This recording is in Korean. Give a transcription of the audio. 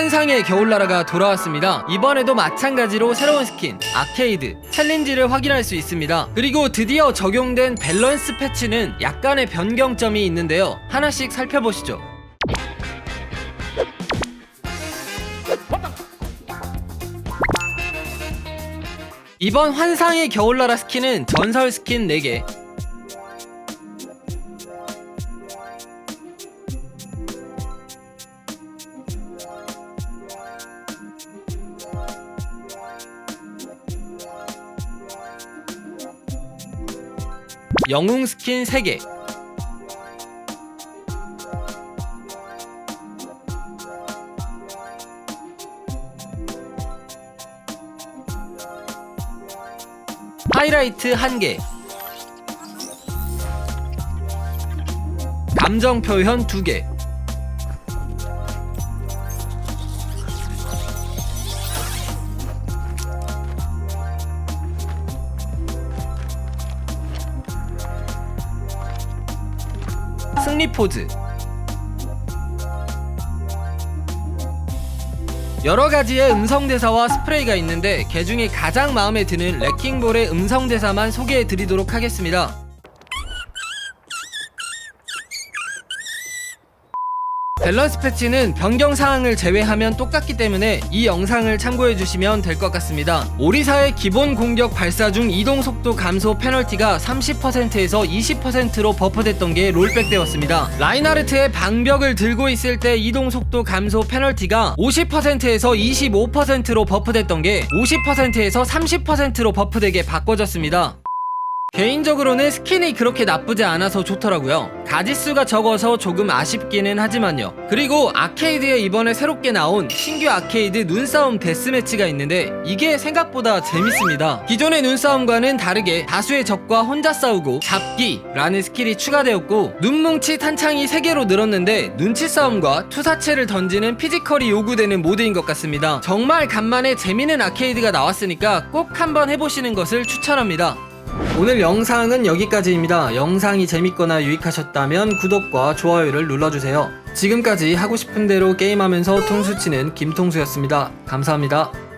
환상의 겨울나라가 돌아왔습니다. 이번에도 마찬가지로 새로운 스킨, 아케이드, 챌린지를 확인할 수 있습니다. 그리고 드디어 적용된 밸런스 패치는 약간의 변경점이 있는데요. 하나씩 살펴보시죠. 이번 환상의 겨울나라 스킨은 전설 스킨 4개, 영웅 스킨 3개. 하이라이트 1개. 감정 표현 2개 승리 포즈 여러 가지의 음성 대사와 스프레이가 있는데 그 중에 가장 마음에 드는 레킹볼의 음성 대사만 소개해 드리도록 하겠습니다. 밸런스 패치는 변경 사항을 제외하면 똑같기 때문에 이 영상을 참고해 주시면 될 것 같습니다. 오리사의 기본 공격 발사 중 이동 속도 감소 페널티가 30%에서 20%로 버프됐던 게 롤백되었습니다. 라인하르트의 방벽을 들고 있을 때 이동 속도 감소 페널티가 50%에서 25%로 버프됐던 게 50%에서 30%로 버프되게 바꿔졌습니다. 개인적으로는 스킨이 그렇게 나쁘지 않아서 좋더라고요. 가지수가 적어서 조금 아쉽기는 하지만요. 그리고 아케이드에 이번에 새롭게 나온 신규 아케이드 눈싸움 데스매치가 있는데 이게 생각보다 재밌습니다. 기존의 눈싸움과는 다르게 다수의 적과 혼자 싸우고 잡기라는 스킬이 추가되었고 눈뭉치 탄창이 3개로 늘었는데 눈치 싸움과 투사체를 던지는 피지컬이 요구되는 모드인 것 같습니다. 정말 간만에 재밌는 아케이드가 나왔으니까 꼭 한번 해보시는 것을 추천합니다. 오늘 영상은 여기까지입니다. 영상이 재밌거나 유익하셨다면 구독과 좋아요를 눌러주세요. 지금까지 하고 싶은 대로 게임하면서 통수 치는 김통수였습니다. 감사합니다.